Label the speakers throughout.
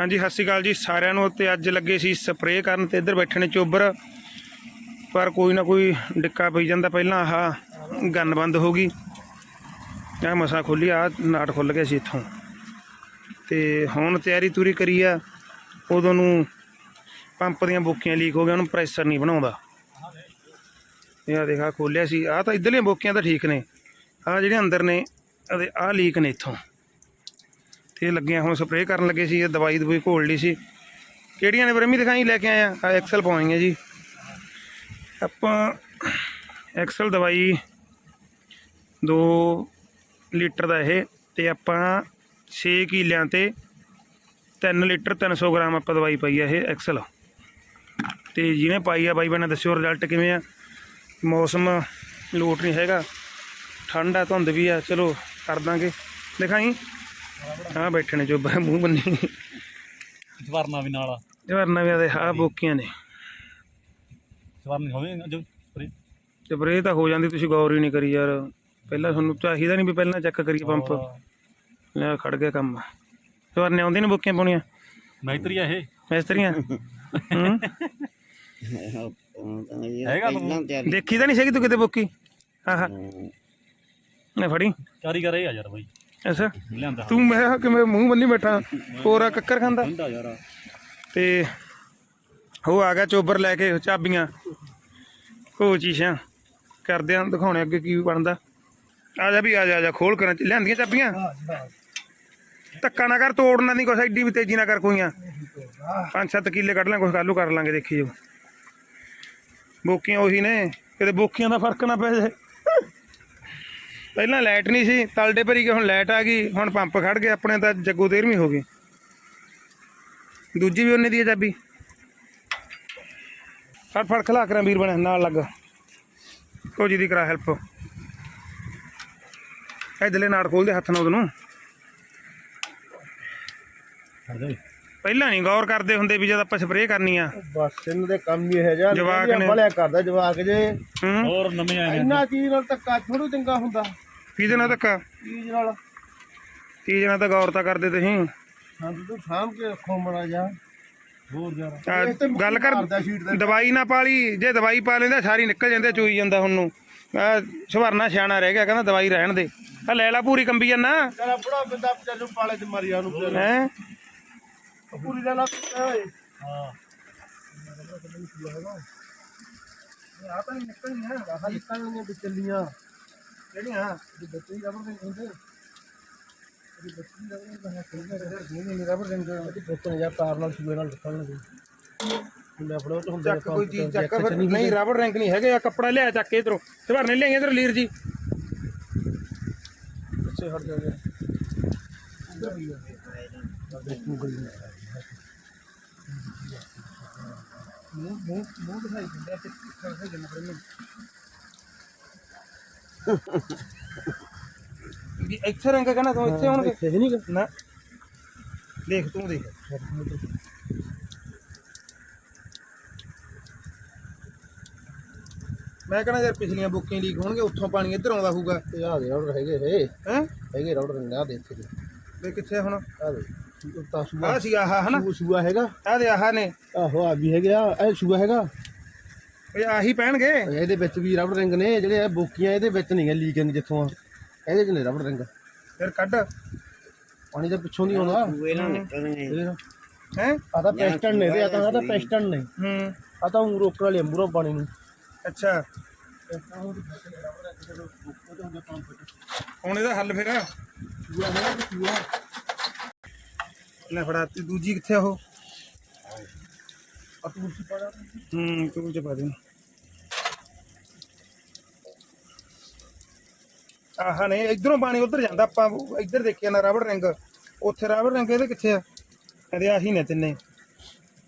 Speaker 1: ਹਾਂਜੀ, ਸਤਿ ਸ਼੍ਰੀ ਅਕਾਲ ਜੀ ਸਾਰਿਆਂ ਨੂੰ। ਤੇ ਅੱਜ ਲੱਗੇ ਸੀ ਸਪਰੇਅ ਕਰਨ ਤੇ ਇੱਧਰ ਬੈਠੇ ਨੇ ਚੋਬਰ। ਪਰ ਕੋਈ ਨਾ ਕੋਈ ਡਿੱਕਾ ਪਈ ਜਾਂਦਾ। ਪਹਿਲਾਂ ਆਹ ਗੰਨ ਬੰਦ ਹੋ ਗਈ। ਆ ਮਸਾ ਖੁੱਲੀ ਆ ਨਾਟ ਖੁੱਲ ਗਿਆ ਸੀ ਇੱਥੋਂ। ਤੇ ਹੁਣ ਤਿਆਰੀ ਤੂਰੀ ਕਰੀ ਆ। ਉਦੋਂ ਨੂੰ ਪੰਪ ਦੀਆਂ ਬੋਕੀਆਂ ਲੀਕ ਹੋ ਗਿਆ ਉਹਨੂੰ ਪ੍ਰੈਸ਼ਰ ਨਹੀਂ ਬਣਾਉਂਦਾ। ਇਹ ਆ ਦੇਖਾ ਖੋਲਿਆ ਸੀ। ਆ ਤਾਂ ਇੱਧਰਲੀਆਂ ਬੋਕੀਆਂ ਤਾਂ ਠੀਕ ਨੇ। ਆ ਜਿਹੜੇ ਅੰਦਰ ਨੇ ਇਹਦੇ ਆ ਲੀਕ ਨੇ ਇੱਥੋਂ। ਤੇ ਇਹ ਲੱਗੀਆਂ ਹੁਣ ਸਪਰੇਅ ਕਰਨ ਲੱਗੇ ਸੀ, ਇਹ ਦਵਾਈ ਦਵਾਈ ਘੋਲ ਲਈ ਸੀ। ਕਿਹੜੀਆਂ ਨੇ ਬਰਮੀ ਦਿਖਾਈ ਲੈ ਕੇ ਆਏ ਆ। ਐਕਸਲ ਪਾਉਣੀ ਹੈ ਜੀ। ਆਪਾਂ ਐਕਸਲ ਦਵਾਈ 2 ਲੀਟਰ ਦਾ ਇਹ, ਤੇ ਆਪਾਂ 6 ਕਿਲਿਆਂ ਤੇ 3 ਲੀਟਰ 300 ਗ੍ਰਾਮ ਆਪਾਂ ਦਵਾਈ ਪਾਈ ਆ ਇਹ ਐਕਸਲ ਤੇ ਜਿਹਨੇ ਪਾਈ ਆ, ਬਾਈ ਬਣਾ ਦੱਸਿਓ ਰਿਜ਼ਲਟ ਕਿਵੇਂ ਆ। ਮੌਸਮ ਲੋਟ ਨਹੀਂ ਹੈਗਾ। ਠੰਡ ਆ, ਧੁੰਦ ਵੀ ਆ। ਚਲੋ, ਕਰ ਦਾਂਗੇ। ਦਿਖਾਈ? ਹਾਂ ਬੈਠੇ ਨੇ ਚੋਬਾ ਮੂੰਹ ਬੰਨੀ
Speaker 2: ਸਵਰਨਾ ਵੀ ਨਾਲ
Speaker 1: ਜਵਰਨਾ ਵੀ ਆ ਦੇ ਆ ਬੋਕੀਆਂ ਨੇ।
Speaker 2: ਸਵਰਨ ਹੋਵੇ ਜੋ ਸਪਰੇ।
Speaker 1: ਸਪਰੇ ਤਾਂ ਹੋ ਜਾਂਦੀ ਤੁਸੀਂ ਗੌਰ ਹੀ ਨਹੀਂ ਕਰੀ ਯਾਰ। ਪਹਿਲਾਂ ਤੁਹਾਨੂੰ ਚਾਹੀਦਾ ਨਹੀਂ ਵੀ ਪਹਿਲਾਂ ਚੈੱਕ ਕਰੀਏ ਪੰਪ ਲੈ ਖੜ ਗਿਆ ਕੰਮ। ਜਵਰਨੇ ਆਉਂਦੇ ਨੇ ਬੋਕੀਆਂ ਪਾਉਣੀਆਂ?
Speaker 2: ਮੈਤਰੀ ਆ ਇਹ।
Speaker 1: ਮਿਸਤਰੀਆਂ? ਹੂੰ।
Speaker 2: ਹੈਗਾ ਤੂੰ।
Speaker 1: ਦੇਖੀ ਤਾਂ ਨਹੀਂ ਸੀਗੀ ਤੂੰ ਕਿਤੇ ਬੋਕੀ? ਆਹਾ। ਨੇ ਫੜੀ।
Speaker 2: ਕਾਰੀਗਰ ਇਹ ਆ ਯਾਰ ਬਾਈ।
Speaker 1: ਅੱਛਾ।
Speaker 2: ਲਿਆਂਦਾ।
Speaker 1: ਤੂੰ ਮੈਂ ਕਿਹਾ ਕਿਵੇਂ ਮੂੰਹ ਬੰਨੀ ਬੈਠਾ? ਕੋਰਾ ਕੱਕਰ ਖਾਂਦਾ?
Speaker 2: ਹੁੰਦਾ ਯਾਰ
Speaker 1: ਤੇ ਉਹ ਆ ਗਿਆ ਚੋਬਰ ਲੈ ਕੇ ਚਾਬੀਆਂ। ਉਹ ਚੀਜ਼ਾਂ ਕਰਦੇ ਆਂ ਦਿਖਾਉਣੇ ਅੱਗੇ ਕੀ ਬਣਦਾ। ਆ ਜਾ ਵੀ ਆ ਜਾ ਆ ਜਾ ਖੋਲ ਕਰ ਲਿਆਂਦੀਆਂ ਚਾਬੀਆਂ? ਧੱਕਾ ਨਾ ਕਰ ਤੋੜਨਾ ਨਹੀਂ ਕੁਛ ਐਡੀ ਵੀ ਤੇਜ਼ੀ ਨਾ ਕਰ ਕੋਈਆਂ ਪੰਜ ਸੱਤ ਕਿੱਲੇ ਕੱਢ ਲਾਂ ਕੁਛ ਕੱਲੂ ਕਰ ਲਾਂਗੇ ਦੇਖੀ ਜੋ ਬੋਕੀਆਂ ਉਹੀ ਨੇ ਕਿਤੇ ਬੋਕੀਆਂ ਦਾ ਫ਼ਰਕ ਨਾ ਪੈ ਜਾਏ। ਪਹਿਲਾਂ ਲਾਈਟ ਨਹੀਂ ਸੀ ਤਲਡੇ ਭਰੀ ਗਏ ਹੁਣ ਲਾਈਟ ਆ ਗਈ ਹੁਣ ਪੰਪ ਖੜ ਗਏ ਆਪਣੇ ਤਾਂ ਜੱਗੂ ਤੇਰਵੀਂ ਹੋ ਗਈ ਦੂਜੀ ਵੀ ਉਹਨੇ ਦੀ ਹੈ ਚਾਬੀ। ਫੜ ਫੜ ਖਲਾ ਕਰਾਂ ਵੀਰ ਬਣੇ ਨਾਲ ਲੱਗ। ਕੋ ਜੀ ਦੀ ਕਰਾ ਹੈਲਪ ਇਧਰਲੇ ਨਾੜ ਖੋਲਦੇ ਹੱਥ ਨਾਲ ਉਹਨੂੰ। ਪਹਿਲਾਂ ਨਹੀਂ ਗੌਰ ਕਰਦੇ ਹੁੰਦੇ ਵੀ ਜਦ ਆਪਾਂ ਸਪਰੇਅ ਕਰਨੀ ਆ।
Speaker 3: ਬਸ ਇਹਨਾਂ ਦੇ ਕੰਮ ਹੀ ਇਹ ਜਿਹਾ
Speaker 1: ਜਵਾਕ ਨੇ-
Speaker 3: ਭਲਿਆ ਕਰਦਾ ਜਵਾਕ ਜੇ।
Speaker 2: ਹੋਰ ਨਵੇਂ ਆਏ ਨੇ।
Speaker 3: ਇੰਨਾ ਚੀਜ਼ ਨਾਲ ਧੱਕਾ ਥੋੜੂ ਚੰਗਾ ਹੁੰਦਾ।
Speaker 1: ਕਿਹਦੇ ਨਾਲ ਧੱਕਾ?
Speaker 3: ਚੀਜ਼ ਨਾਲ।
Speaker 1: ਕੀ ਜਣਾ ਤਾਂ ਗੌਰ ਤਾਂ ਕਰਦੇ ਤੁਸੀਂ?
Speaker 3: ਹਾਂ ਤੂੰ ਸਾਂਭ ਕੇ ਰੱਖੋ ਮੜਾ ਜਾ
Speaker 2: ਹੋਰ ਯਾਰ
Speaker 1: ਆਹ,
Speaker 3: ਇਹ ਤੇ
Speaker 1: ਗੱਲ ਕਰ
Speaker 3: ਮਾਰਦਾ ਸ਼ੀਟ ਤੇ।
Speaker 1: ਦਵਾਈ ਨਾ ਪਾਲੀ ਜੇ ਦਵਾਈ ਪਾ ਲੈਂਦਾ ਸਾਰੀ ਨਿਕਲ ਜਾਂਦੇ ਚੋਈ ਜਾਂਦਾ ਹੁਣ ਨੂੰ ਆ ਸਵਰਨਾ ਸਿਆਣਾ ਰਹਿ ਗਿਆ ਕਹਿੰਦਾ ਦਵਾਈ ਰਹਿਣ ਦੇ। ਆ ਲੈ ਲਾ ਪੂਰੀ ਕੰਬੀ ਜੰਨਾ
Speaker 3: ਤੇਰਾ ਬੁੜਾ ਬੰਦਾ ਚੱਲੂ ਪਾਲੇ ਤੇ ਮਰ ਜਾ ਉਹਨੂੰ
Speaker 1: ਹੈ?
Speaker 3: ਪੂਰੀ ਲੈ ਲਾ ਓਏ।
Speaker 2: ਹਾਂ।
Speaker 3: ਆ ਤਾਂ ਨਹੀਂ ਨਿਕਲਣੀਆਂ ਆਹ ਨਿਕਲਣੀਆਂ ਵਿਚਲੀਆਂ
Speaker 1: ਚੱਕ ਕੋਈ ਚੀਜ਼ ਚੱਕ ਫਿਰ ਨਹੀਂ ਰਬੜ ਰੈਂਕ ਨਹੀਂ ਹੈਗੇ ਆ ਕੱਪੜਾ ਲਿਆ ਚੱਕ ਕੇ ਇਧਰੋਂ ਸਵਰਨੇ ਲਿਆਈ ਇਧਰ ਲੀਰ ਜੀ
Speaker 3: ਪਿੱਛੇ ਹਟ ਜਾਵੇ ਮੂੰਹ ਮੂੰਹ ਮੂੰਹ ਦਿਖਾਈ ਦਿੰਦਾ ਤੇ ਕਰਕੇ ਜਨ ਪਰ ਮੈਂ
Speaker 1: ਵੀ ਇੱਥੇ ਰੰਗ ਕਹਿੰਦਾ ਤੂੰ ਇੱਥੇ ਹੋਣਗੇ
Speaker 3: ਇਹ ਨਹੀਂ
Speaker 1: ਨਾ। ਦੇਖ ਤੂੰ ਦੇਖ। ਮੈਂ ਕਹਿੰਦਾ ਯਾਰ ਪਿਛਲੀਆਂ ਬੁੱਕੀਆਂ ਲੀਕ ਹੋਣਗੇ ਉੱਥੋਂ ਪਾਣੀ ਇੱਧਰ ਆਉਂਦਾ ਹੋਊਗਾ।
Speaker 3: ਇਹ ਆ ਦੇ ਰੌੜ ਹੈਗੇ
Speaker 1: ਹੈ?
Speaker 3: ਹੈਗੇ ਰੌੜ ਰੰਗ ਆ ਦੇ ਇੱਥੇ ਦੇ
Speaker 1: ਵੇ ਕਿੱਥੇ ਆ ਹੁਣ?
Speaker 3: ਆ ਦੇ ਤਾਂ ਸੂਆ।
Speaker 1: ਆਹ ਸੀ ਆਹ ਹਨਾ?
Speaker 3: ਸੂਆ- ਸੂਆ ਹੈਗਾ।
Speaker 1: ਆਹ ਦੇ ਆਹ ਨੇ।
Speaker 3: ਆਹੋ ਆ ਵੀ ਹੈਗੇ ਆ ਇਹ ਸੂਆ ਹੈਗਾ।
Speaker 1: ਇਹ ਆਹੀ ਪੈਣਗੇ
Speaker 3: ਇਹਦੇ ਵਿੱਚ ਵੀ ਰਬੜ ਰਿੰਗ ਨੇ ਜਿਹੜੇ ਇਹ ਬੋਕੀਆਂ ਇਹਦੇ ਵਿੱਚ ਨਹੀਂ ਗੇ ਲੀਕ ਨੇ ਜਿੱਥੋਂ ਆ। ਇਹਦੇ ਚ ਨੇ ਰਬੜ ਰਿੰਗ।
Speaker 1: ਫਿਰ ਕੱਢ।
Speaker 3: ਪਾਣੀ ਦਾ ਪਿੱਛੋਂ ਨਹੀਂ ਆਉਂਦਾ। ਨਾਲ
Speaker 1: ਹੈ।
Speaker 3: ਆ ਤਾਂ ਪੈਸਟਨ ਨੇ ਇਹਦੇ ਆ ਤਾਂ ਆ ਤਾਂ ਪੈਸਟਨ ਨੇ।
Speaker 1: ਹੂੰ।
Speaker 3: ਆ ਤਾਂ ਊਂ ਰੋਕਣ ਵਾਲੇ ਅੰਬਰੋਂ ਪਾਣੀ ਨੂੰ।
Speaker 1: ਅੱਛਾ। ਹੁਣ ਇਹਦਾ ਹੱਲ ਫਿਰ। ਲੈ ਫੜਾ ਤੇ ਦੂਜੀ ਕਿੱਥੇ ਉਹ? ਆਹ ਨੇ ਇਧਰੋਂ ਪਾਣੀ ਉਧਰ ਜਾਂਦਾ ਆਪਾਂ ਇੱਧਰ ਦੇਖਿਆ ਨਾ ਰਬੜ ਰਿੰਗ। ਉੱਥੇ ਰਬੜ ਰਿੰਗ ਇਹਦੇ ਕਿੱਥੇ ਆ? ਇਹਦੇ ਆਹੀ ਨੇ ਤਿੰਨੇ।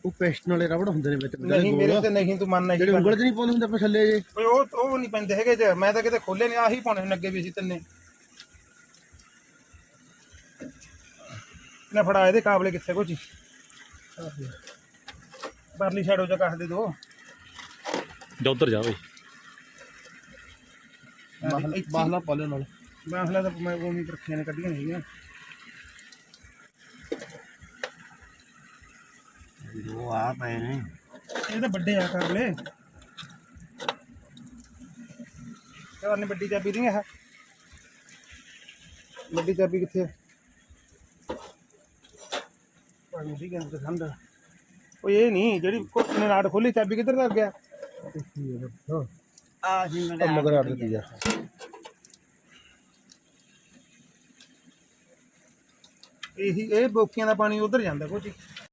Speaker 3: ਉਹ ਪੈਸਟਨ ਵਾਲੇ ਰਬੜ ਹੁੰਦੇ ਨੇ ਵਿੱਚ
Speaker 1: ਨਹੀਂ ਮੇਰੇ ਤੇ ਨਹੀਂ ਤੂੰ ਮੰਨ
Speaker 3: ਜਿਹੜੇ
Speaker 1: ਨਹੀਂ
Speaker 3: ਉਂਗਲ 'ਚ ਨਹੀਂ ਪਾਉਂਦੇ ਹੁੰਦੇ ਪਛੱਲੇ ਜੇ?
Speaker 1: ਓਏ ਉਹ ਉਹ ਨਹੀਂ ਪੈਂਦੇ ਹੈਗੇ ਜੇ। ਮੈਂ ਤਾਂ ਕਿਤੇ ਖੋਲੇ ਨੇ ਆਹੀ ਪਾਉਣੇ ਨੇ ਅੱਗੇ ਵੀ ਸੀ ਤਿੰਨੇ। ਨਾ ਫੜਾ ਇਹਦੇ ਕਾਬਲੇ ਕਿੱਥੇ ਕੋਚੀ ਪਰਲੀ ਸਾਈਡ ਜਾ ਕੱਖ ਦੇ ਦੋ।
Speaker 2: ਜਾ ਉੱਧਰ ਜਾ ਬਈ
Speaker 3: ਬਾਹਲਾ ਪਾ ਲਿਓ ਨਾਲ।
Speaker 1: ਬਾਹਲਾ ਤਾਂ ਮੈਂ ਉਹ ਨਹੀਂ ਰੱਖੀਆਂ ਨੇ ਕੱਢੀਆਂ ਨਹੀਂ ਹੈਗੀਆਂ
Speaker 3: ਉਹ ਆ ਪਏ ਨੇ।
Speaker 1: ਇਹ ਤਾਂ ਵੱਡੇ ਆ ਕਰ ਲੈ। ਇਹ ਨੇ ਵੱਡੀ ਚਾਬੀ ਨਹੀਂ ਆ ਵੱਡੀ ਚਾਬੀ ਕਿੱਥੇ ਆ? ਪਾਣੀ ਦੀ ਗੰਦ ਠੰਡ ਉਹ ਇਹ ਨਹੀਂ ਜਿਹੜੀ ਕੋਟ ਨੇ ਨਾੜ ਖੋਲੀ ਚਾਬੀ ਕਿੱਧਰ ਲੱਗ ਗਿਆ?
Speaker 3: ਆ ਦਿੱਤੀ ਆ।
Speaker 1: ਇਹੀ ਇਹ ਬੋਕੀਆਂ ਦਾ ਪਾਣੀ ਉਧਰ ਜਾਂਦਾ ਕੋਚੀ